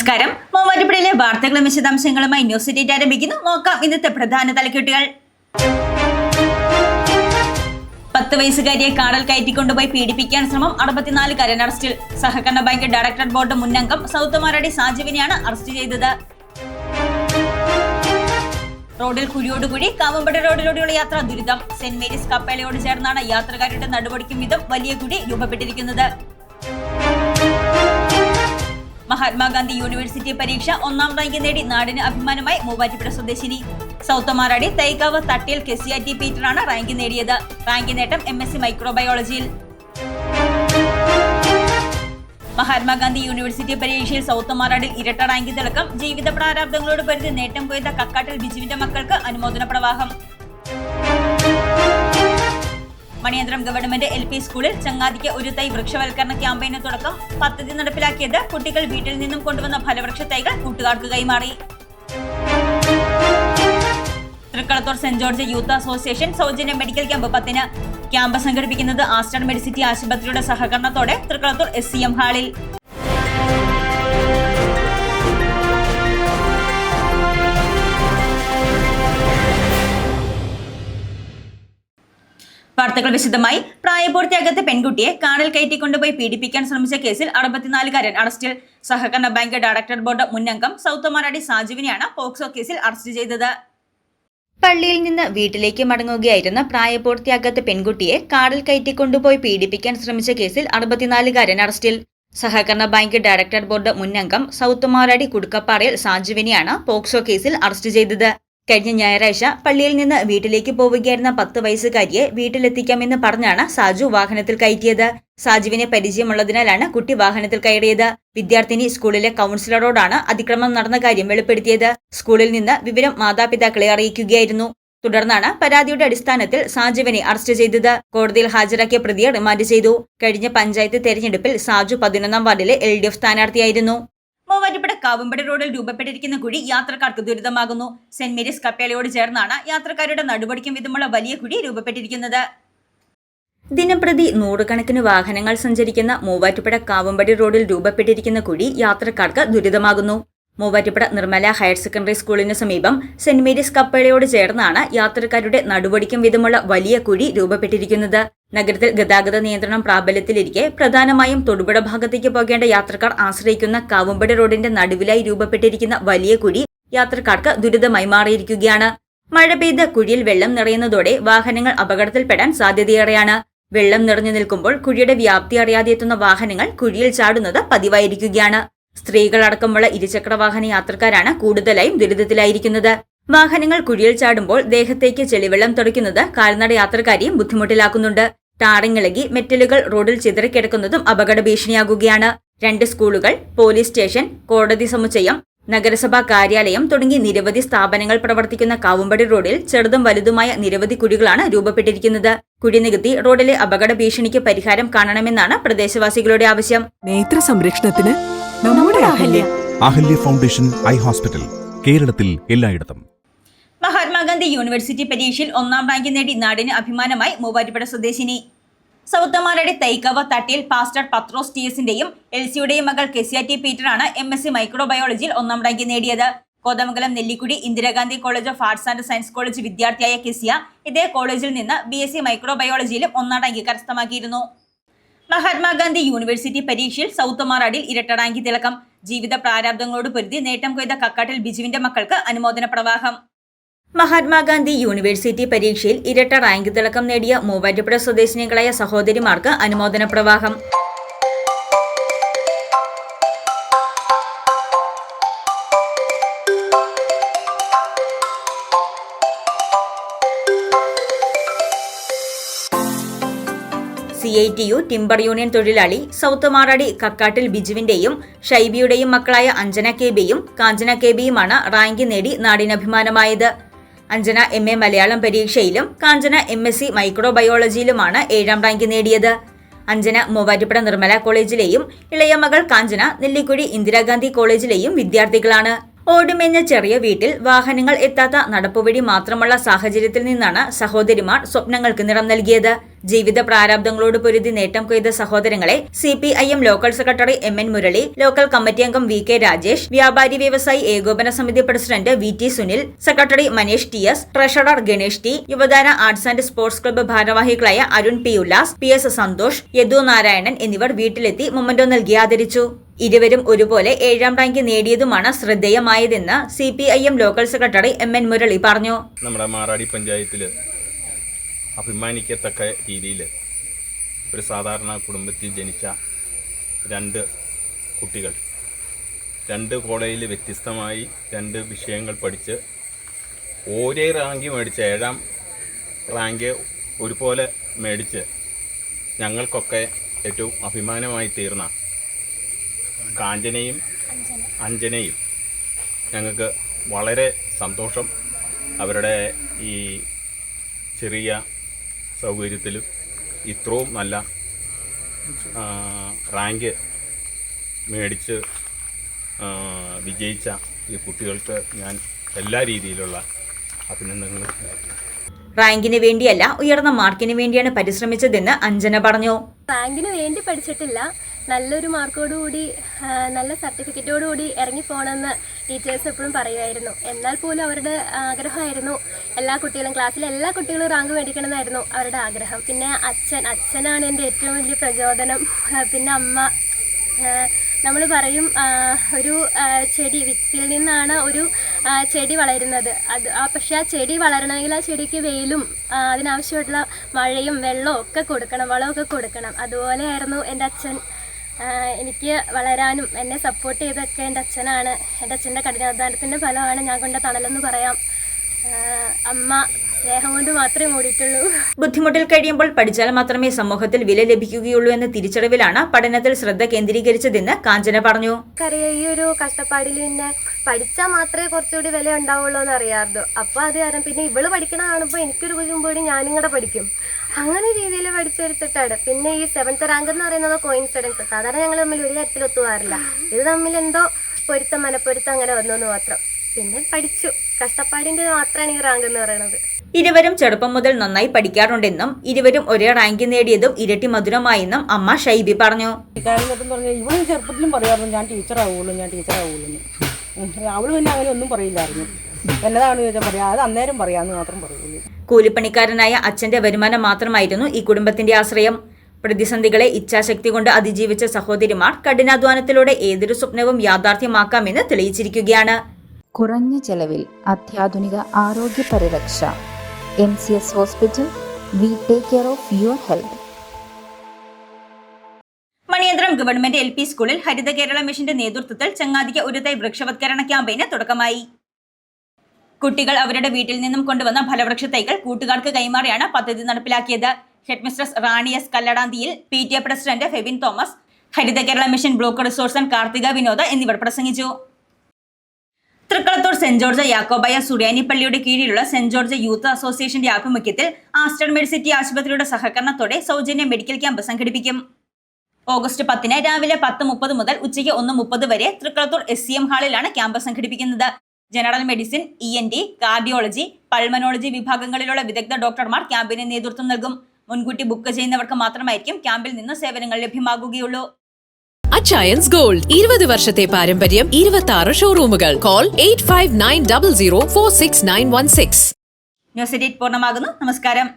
നമസ്കാരം. മൂവാറ്റുപുഴയിലെ വാർത്തകളും വിശദാംശങ്ങളുമായി ന്യൂസ് ഡേറ്റ് ആരംഭിക്കുന്നു. നോക്കാം ഇന്നത്തെ പ്രധാന തലക്കെട്ടുകൾ. പത്ത് വയസ്സുകാരിയെ കാടൽ കയറ്റിക്കൊണ്ടുപോയി പീഡിപ്പിക്കാൻ ശ്രമം അറുപത്തിനാലുകാരൻ അറസ്റ്റിൽ. സഹകരണ ബാങ്ക് ഡയറക്ടർ ബോർഡ് മുന്നംഗം സൗത്തുമാരടി സാജുവിനെയാണ് അറസ്റ്റ് ചെയ്തത്. റോഡിൽ കുഴിയോടുകുഴി കാവമ്പട റോഡിലൂടെയുള്ള യാത്ര ദുരിതം. സെന്റ് മേരീസ് കപ്പേളയോട് ചേർന്നാണ് യാത്രക്കാരുടെ നടുപടിക്കും വിധം വലിയ കുഴി രൂപപ്പെട്ടിരിക്കുന്നത്. മഹാത്മാഗാന്ധി യൂണിവേഴ്സിറ്റി പരീക്ഷ ഒന്നാം റാങ്ക് നേടി നാടിന് അഭിമാനമായി മൂവാറ്റുപുഴ സ്വദേശിനി. സൗത്തമാരാടി തൈക്കാവ് തട്ടിൽ ടി പീറ്ററാണ് റാങ്ക് നേടിയത്. റാങ്ക് നേട്ടം എം എസ് സി മൈക്രോബയോളജിയിൽ. മഹാത്മാഗാന്ധി യൂണിവേഴ്സിറ്റി പരീക്ഷയിൽ സൗത്തമാറാടിൽ ഇരട്ട റാങ്ക് തിളക്കം ജീവിത പ്രാരാബ്ദങ്ങളോട് പരിധി നേട്ടം കൊയ്ത കക്കാട്ടിൽ ബിജുവിന്റെ മക്കൾക്ക് അനുമോദന പ്രവാഹം മണിയന്ത്രം ഗവൺമെന്റ് എൽ പി സ്കൂളിൽ ചങ്ങാതിക്ക് ഒരു തൈ വൃക്ഷവൽക്കരണ ക്യാമ്പയിന് തുടക്കം പദ്ധതി നടപ്പിലാക്കിയത് കുട്ടികൾ വീട്ടിൽ നിന്നും കൊണ്ടുവന്ന ഫലവൃക്ഷ തൈകൾ കൂട്ടുകാർക്ക് കൈമാറി. Thrikkalathoor Saint George youth association സൗജന്യ മെഡിക്കൽ ക്യാമ്പ് പത്തിന്. ക്യാമ്പ് സംഘടിപ്പിക്കുന്നത് ആസ്റ്റർ മെഡിസിറ്റി ആശുപത്രിയുടെ സഹകരണത്തോടെ തൃക്കളത്തൂർ എസ് സി എം ഹാളിൽ. വാർത്തകൾ വിശദമായി. പ്രായപൂർത്തിയാകാത്ത പെൺകുട്ടിയെ കാറിൽ കയറ്റിക്കൊണ്ടുപോയി പീഡിപ്പിക്കാൻ ശ്രമിച്ച കേസിൽ അറുപത്തിനാലുകാരൻ അറസ്റ്റിൽ. സഹകരണ ബാങ്ക് ഡയറക്ടർ ബോർഡ് മുന്നംഗം സൗത്തമാരാടി സാജുവിനെയാണ് പോക്സോ കേസിൽ അറസ്റ്റ് ചെയ്തത്. പള്ളിയിൽ നിന്ന് വീട്ടിലേക്ക് മടങ്ങുകയായിരുന്ന പ്രായപൂർത്തിയാകാത്ത പെൺകുട്ടിയെ കാറിൽ കയറ്റിക്കൊണ്ടുപോയി പീഡിപ്പിക്കാൻ ശ്രമിച്ച കേസിൽ അറുപത്തിനാലുകാരൻ അറസ്റ്റിൽ. സഹകരണ ബാങ്ക് ഡയറക്ടർ ബോർഡ് മുന്നംഗം സൗത്തുമാരാടി കുടുക്കപ്പാറയിൽ സാജുവിനെയാണ് പോക്സോ കേസിൽ അറസ്റ്റ് ചെയ്തത്. കഴിഞ്ഞ ഞായറാഴ്ച പള്ളിയിൽ നിന്ന് വീട്ടിലേക്ക് പോവുകയായിരുന്ന പത്ത് വയസ്സുകാരിയെ വീട്ടിലെത്തിക്കാമെന്ന് പറഞ്ഞാണ് സാജു വാഹനത്തിൽ കയറ്റിയത്. സാജുവിനെ പരിചയമുള്ളതിനാലാണ് കുട്ടി വാഹനത്തിൽ കയറിയത്. വിദ്യാർത്ഥിനി സ്കൂളിലെ കൗൺസിലറോടാണ് അതിക്രമം നടന്ന കാര്യം വെളിപ്പെടുത്തിയത്. സ്കൂളിൽ നിന്ന് വിവരം മാതാപിതാക്കളെ അറിയിക്കുകയായിരുന്നു. തുടർന്നാണ് പരാതിയുടെ അടിസ്ഥാനത്തിൽ സാജുവിനെ അറസ്റ്റ് ചെയ്തത്. കോടതിയിൽ ഹാജരാക്കിയ പ്രതിയെ റിമാൻഡ് ചെയ്തു. കഴിഞ്ഞ പഞ്ചായത്ത് തെരഞ്ഞെടുപ്പിൽ സാജു പതിനൊന്നാം വാർഡിലെ എൽ ഡി എഫ് സ്ഥാനാർത്ഥിയായിരുന്നു. മൂവാറ്റുപുഴ കാവുമ്പടി റോഡിൽ രൂപപ്പെട്ടിരിക്കുന്ന കുഴി യാത്രക്കാർക്ക് ദുരിതമാകുന്നു. സെന്റ് മേരീസ് കപ്പേളയോട് ചേർന്നാണ് യാത്രക്കാരുടെ നടുപടിക്കും വിധമുള്ള വലിയ കുഴി രൂപപ്പെട്ടിരിക്കുന്നത്. ദിനംപ്രതി നൂറുകണക്കിന് വാഹനങ്ങൾ സഞ്ചരിക്കുന്ന മൂവാറ്റുപുഴ കാവുമ്പടി റോഡിൽ രൂപപ്പെട്ടിരിക്കുന്ന കുഴി യാത്രക്കാർക്ക് ദുരിതമാകുന്നു. മൂവാറ്റുപുഴ നിർമ്മല ഹയർ സെക്കൻഡറി സ്കൂളിന് സമീപം സെന്റ് മേരീസ് കപ്പേളയോട് ചേർന്നാണ് യാത്രക്കാരുടെ നടുപടിക്കും വിധമുള്ള വലിയ കുഴി രൂപപ്പെട്ടിരിക്കുന്നത്. നഗരത്തിൽ ഗതാഗത നിയന്ത്രണം പ്രാബല്യത്തിലിരിക്കെ പ്രധാനമായും തൊടുപുഴ ഭാഗത്തേക്ക് പോകേണ്ട യാത്രക്കാർ ആശ്രയിക്കുന്ന കാവുമ്പടി റോഡിന്റെ നടുവിലായി രൂപപ്പെട്ടിരിക്കുന്ന വലിയ കുഴി യാത്രക്കാർക്ക് ദുരിതമായി മാറിയിരിക്കുകയാണ്. മഴ പെയ്ത കുഴിയിൽ വെള്ളം നിറയുന്നതോടെ വാഹനങ്ങൾ അപകടത്തിൽപ്പെടാൻ സാധ്യതയേറെയാണ്. വെള്ളം നിറഞ്ഞു നിൽക്കുമ്പോൾ കുഴിയുടെ വ്യാപ്തി അറിയാതെ എത്തുന്ന വാഹനങ്ങൾ കുഴിയിൽ ചാടുന്നത് പതിവായിരിക്കുകയാണ്. സ്ത്രീകളടക്കമുള്ള ഇരുചക്ര വാഹന യാത്രക്കാരാണ് കൂടുതലായും ദുരിതത്തിലായിരിക്കുന്നത്. വാഹനങ്ങൾ കുഴിയിൽ ചാടുമ്പോൾ ദേഹത്തേക്ക് ചെളിവെള്ളം തുടയ്ക്കുന്നത് കാൽനട യാത്രക്കാരെയും ബുദ്ധിമുട്ടിലാക്കുന്നുണ്ട്. ടാറിങ്ങിളകി മെറ്റലുകൾ റോഡിൽ ചിതറിക്കിടക്കുന്നതും അപകട ഭീഷണിയാകുകയാണ്. രണ്ട് സ്കൂളുകൾ പോലീസ് സ്റ്റേഷൻ കോടതി സമുച്ചയം നഗരസഭാ കാര്യാലയം തുടങ്ങി നിരവധി സ്ഥാപനങ്ങൾ പ്രവർത്തിക്കുന്ന കാവുമ്പടി റോഡിൽ ചെറുതും വലുതുമായ നിരവധി കുഴികളാണ് രൂപപ്പെട്ടിരിക്കുന്നത്. കുഴി നികത്തി റോഡിലെ അപകട ഭീഷണിക്ക് പരിഹാരം കാണണമെന്നാണ് പ്രദേശവാസികളുടെ ആവശ്യം. നേത്ര സംരക്ഷണത്തിന് നമ്മുടെ Ahalya. Ahalya foundation eye hospital. കേരളത്തിൽ എല്ലായിടത്തും. മഹാത്മാഗാന്ധി യൂണിവേഴ്സിറ്റി പരീക്ഷയിൽ ഒന്നാം റാങ്ക് നേടി നാടിന് അഭിമാനമായി മൂവാറ്റുപുഴ സ്വദേശിനി. സൗത്തമാരുടെ തൈക്കവ തട്ടിൽ പാസ്റ്റർ പത്രോസ് ടി എസിന്റെയും എൽ സിയുടെയും മകൾ കെസിയ ടി പീറ്ററാണ് എം എസ് സി മൈക്രോബയോളജിയിൽ ഒന്നാം റാങ്ക് നേടിയത്. Kothamangalam Nellikkudi Indira Gandhi college of arts and science college വിദ്യാർത്ഥിയായ കെസിയ ഇതേ കോളേജിൽ നിന്ന് ബി എസ് സി മൈക്രോബയോളജിയിലും ഒന്നാം റാങ്ക് കരസ്ഥമാക്കിയിരുന്നു. മഹാത്മാഗാന്ധി യൂണിവേഴ്സിറ്റി പരീക്ഷയിൽ സൗത്തുമാറാടിൽ ഇരട്ട റാങ്ക് തിളക്കം ജീവിത പ്രാരാബ്ദങ്ങളോട് പൊരുതി നേട്ടം കൊയ്ത കക്കാട്ടിൽ ബിജുവിന്റെ മക്കൾക്ക് അനുമോദന പ്രവാഹം. മഹാത്മാഗാന്ധി യൂണിവേഴ്സിറ്റി പരീക്ഷയിൽ ഇരട്ട റാങ്ക് തിളക്കം നേടിയ മൂവാറ്റുപുഴ സ്വദേശിനികളായ സഹോദരിമാർക്ക് അനുമോദന പ്രവാഹം. C I T U timber union തൊഴിലാളി സൗത്ത് മാറാടി കക്കാട്ടിൽ ബിജുവിന്റെയും ഷൈബിയുടെയും മക്കളായ അഞ്ജന കെ ബിയും കാഞ്ചന കെ ബിയുമാണ് റാങ്ക് നേടി നാടിനഭിമാനമായത്. അഞ്ജന എം എ മലയാളം പരീക്ഷയിലും കാഞ്ചന എം എസ് സി മൈക്രോബയോളജിയിലുമാണ് ഏഴാം റാങ്ക് നേടിയത്. അഞ്ജന മൂവാറ്റുപുഴ നിർമ്മല കോളേജിലെയും ഇളയ മകൾ കാഞ്ചന നെല്ലിക്കുഴി ഇന്ദിരാഗാന്ധി കോളേജിലെയും വിദ്യാർത്ഥികളാണ്. ഓടുമെഞ്ഞ ചെറിയ വീട്ടിൽ വാഹനങ്ങൾ എത്താത്ത നടപ്പുവഴി മാത്രമുള്ള സാഹചര്യത്തിൽ നിന്നാണ് സഹോദരിമാർ സ്വപ്നങ്ങൾക്ക് നിറം നൽകിയത്. ജീവിത പ്രാരാബ്ദങ്ങളോട് പൊരുതി നേട്ടം കൊയ്ത സഹോദരങ്ങളെ C P I M local secretary M N Murali local committee അംഗം വി കെ രാജേഷ് വ്യാപാരി വ്യവസായി ഏകോപന സമിതി president V T Sunil secretary Manish T S treasurer Ganesh T Yuvathara arts and sports club ഭാരവാഹികളായ Arun P Ullas P S Santhosh Yadu Narayanan എന്നിവർ വീട്ടിലെത്തി memento നൽകി ആദരിച്ചു. ഇരുവരും ഒരുപോലെ ഏഴാം റാങ്ക് നേടിയതുമാണ് ശ്രദ്ധേയമായതെന്ന് C P I M local secretary M N Murali പറഞ്ഞു. നമ്മുടെ മാറാടി പഞ്ചായത്തിൽ അഭിമാനിക്കത്തക്ക രീതിയിൽ ഒരു സാധാരണ കുടുംബത്തിൽ ജനിച്ച രണ്ട് കുട്ടികൾ രണ്ട് കോളേജിൽ വ്യത്യസ്തമായി രണ്ട് വിഷയങ്ങൾ പഠിച്ച് ഒരേ റാങ്ക് മേടിച്ച് ഏഴാം റാങ്ക് ഒരുപോലെ മേടിച്ച് ഞങ്ങൾക്കൊക്കെ ഏറ്റവും അഭിമാനമായി തീർന്ന കാഞ്ചനയും അഞ്ജനയും. ഞങ്ങൾക്ക് വളരെ സന്തോഷം അവരുടെ ഈ ചെറിയ സൗകര്യത്തിലും ഇത്രയും നല്ല റാങ്ക് മേടിച്ച് വിജയിച്ച ഈ കുട്ടികൾക്ക് ഞാൻ എല്ലാ രീതിയിലുള്ള അഭിനന്ദനങ്ങൾ റാങ്കിന് വേണ്ടിയല്ല ഉയർന്ന മാർക്കിന് വേണ്ടിയാണ് പരിശ്രമിച്ചതെന്ന് അഞ്ജന പറഞ്ഞു. റാങ്കിന് വേണ്ടി പഠിച്ചിട്ടില്ല. നല്ലൊരു മാർക്കോടുകൂടി നല്ല സർട്ടിഫിക്കറ്റോടുകൂടി ഇറങ്ങിപ്പോണമെന്ന് ടീച്ചേഴ്സ് എപ്പോഴും പറയുമായിരുന്നു. എന്നാൽ പോലും അവരുടെ ആഗ്രഹമായിരുന്നു. എല്ലാ കുട്ടികളും ക്ലാസ്സിലെ എല്ലാ കുട്ടികളും റാങ്ക് മേടിക്കണമെന്നായിരുന്നു അവരുടെ ആഗ്രഹം. പിന്നെ അച്ഛൻ അച്ഛനാണ് എന്റെ ഏറ്റവും വലിയ പ്രചോദനം. പിന്നെ അമ്മ നമ്മൾ പറയും ഒരു ചെടി വിത്തിൽ നിന്നാണ് ഒരു ചെടി വളരുന്നത്. അത് ആ പക്ഷെ ആ ചെടി വളരണമെങ്കിൽ ആ ചെടിക്ക് വെയിലും അതിനാവശ്യമായിട്ടുള്ള മഴയും വെള്ളവും ഒക്കെ കൊടുക്കണം വളമൊക്കെ കൊടുക്കണം. അതുപോലെയായിരുന്നു എന്റെ അച്ഛൻ. എനിക്ക് വളരാനും എന്നെ സപ്പോർട്ട് ചെയ്തൊക്കെ എന്റെ അച്ഛനാണ്. എന്റെ അച്ഛന്റെ കഠിനാധ്വാനത്തിന്റെ ഫലമാണ് ഞാൻ കൊണ്ട തണലെന്ന് പറയാം. അമ്മ സ്നേഹം കൊണ്ട് മാത്രമേ മൂടിയിട്ടുള്ളൂ. ബുദ്ധിമുട്ടിൽ കഴിയുമ്പോൾ പഠിച്ചാൽ മാത്രമേ സമൂഹത്തിൽ വില ലഭിക്കുകയുള്ളൂ എന്ന തിരിച്ചറിവിലാണ് പഠനത്തിൽ ശ്രദ്ധ കേന്ദ്രീകരിച്ചതെന്ന് കാഞ്ചന പറഞ്ഞു. ഈ ഒരു കഷ്ടപ്പാടിൽ പിന്നെ പഠിച്ചാൽ മാത്രമേ കുറച്ചുകൂടി വില ഉണ്ടാവുള്ളൂ എന്ന് അറിയാറുള്ളൂ അപ്പോൾ അത് കാരണം പിന്നെ ഇവൾ പഠിക്കണ കാണുമ്പോൾ എനിക്കൊരു കുഞ്ഞുമ്പോഴും ഞാനും കൂടെ പഠിക്കും. അങ്ങനെ രീതിയിൽ പഠിച്ചെടുത്തിട്ടാണ്. പിന്നെ ഈ സെവൻത്ത് റാങ്ക് എന്ന് പറയുന്നത് കോയിൻസിഡൻസ് സാധാരണ ഞങ്ങൾ തമ്മിൽ ഒരു തരത്തിൽ ഒത്തുപോകാറില്ല. ഇത് തമ്മിൽ എന്തോ പൊരുത്തം മനപ്പൊരുത്തം അങ്ങനെ വന്നു എന്ന് മാത്രം. പിന്നെ പഠിച്ചു. കഷ്ടപ്പാടിന്റെ മാത്രമാണ് ഈ റാങ്ക് എന്ന് പറയുന്നത്. ഇരുവരും ചെറുപ്പം മുതൽ നന്നായി പഠിക്കാറുണ്ടെന്നും ഇരുവരും ഒരേ റാങ്ക് നേടിയതും ഇരട്ടി മധുരമായെന്നും അമ്മ ഷൈബി പറഞ്ഞു. ഇവൾ ചെറുപ്പത്തിലും പറയാറുണ്ട് ഞാൻ ടീച്ചറാവുള്ളൂ ഞാൻ ടീച്ചറാവുള്ളൂ അവൾ പിന്നെ അങ്ങനെ ഒന്നും പറയില്ലായിരുന്നു. എന്നതാണെന്ന് ചോദിച്ചാൽ പറയാം അത് അന്നേരം പറയാമെന്ന് മാത്രം പറയുന്നു കൂലിപ്പണിക്കാരനായ അച്ഛന്റെ വരുമാനം മാത്രമായിരുന്നു ഈ കുടുംബത്തിന്റെ ആശ്രയം. പ്രതിസന്ധികളെ ഇച്ഛാശക്തി കൊണ്ട് അതിജീവിച്ച സഹോദരിമാർ കഠിനാധ്വാനത്തിലൂടെ ഏതൊരു സ്വപ്നവും യാഥാർത്ഥ്യമാക്കാമെന്ന് തെളിയിച്ചിരിക്കുകയാണ്. കുറഞ്ഞ ചെലവിൽ അത്യാധുനിക ആരോഗ്യ പരിരക്ഷ M C S hospital we take care of your health. Government L P സ്കൂളിൽ ഹരിത കേരള മിഷന്റെ നേതൃത്വത്തിൽ ചങ്ങാതിക്ക് ഒരു തൈ വൃക്ഷവത്കരണ ക്യാമ്പയിന് തുടക്കമായി. കുട്ടികൾ അവരുടെ വീട്ടിൽ നിന്നും കൊണ്ടുവന്ന ഫലവൃക്ഷ തൈകൾ കൂട്ടുകാർക്ക് കൈമാറിയാണ് പദ്ധതി നടപ്പിലാക്കിയത്. Headmistress Rani S കല്ലടാന്തിയിൽ P T A president Febin Thomas Haritha Kerala mission block resource resource person Karthika Vinod എന്നിവർ പ്രസംഗിച്ചു. തൃക്കളത്തൂർ സെന്റ് ജോർജ് യാക്കോബായ സുറിയാനി പള്ളിയുടെ കീഴിലുള്ള സെന്റ് ജോർജ് യൂത്ത് അസോസിയേഷന്റെ ആഭിമുഖ്യത്തിൽ ആസ്റ്റർ മെഡിസിറ്റി ആശുപത്രിയുടെ സഹകരണത്തോടെ സൗജന്യ മെഡിക്കൽ ക്യാമ്പ് സംഘടിപ്പിക്കും. ഓഗസ്റ്റ് പത്തിന് രാവിലെ പത്ത് മുപ്പത് മുതൽ ഉച്ചയ്ക്ക് ഒന്ന് മുപ്പത് വരെ തൃക്കളത്തൂർ എസ് സി എം ഹാളിലാണ് ക്യാമ്പസ് സംഘടിപ്പിക്കുന്നത്. General medicine E N T cardiology pulmonology വിഭാഗങ്ങളിലുള്ള വിദഗ്ധ ഡോക്ടർമാർ ക്യാമ്പിന് നേതൃത്വം നൽകും. മുൻകൂട്ടി ബുക്ക് ചെയ്യുന്നവർക്ക് മാത്രമായിരിക്കും ക്യാമ്പിൽ നിന്ന് സേവനങ്ങൾ ലഭ്യമാകുകയുള്ളൂ. അച്ചയൻസ് ഗോൾഡ് ഇരുപത് വർഷത്തെ പാരമ്പര്യം ഇരുപത്തി ആറ് ഷോറൂമുകൾ call eight five nine double zero four six nine one six news edit പൂർണമാകുന്നു. നമസ്കാരം.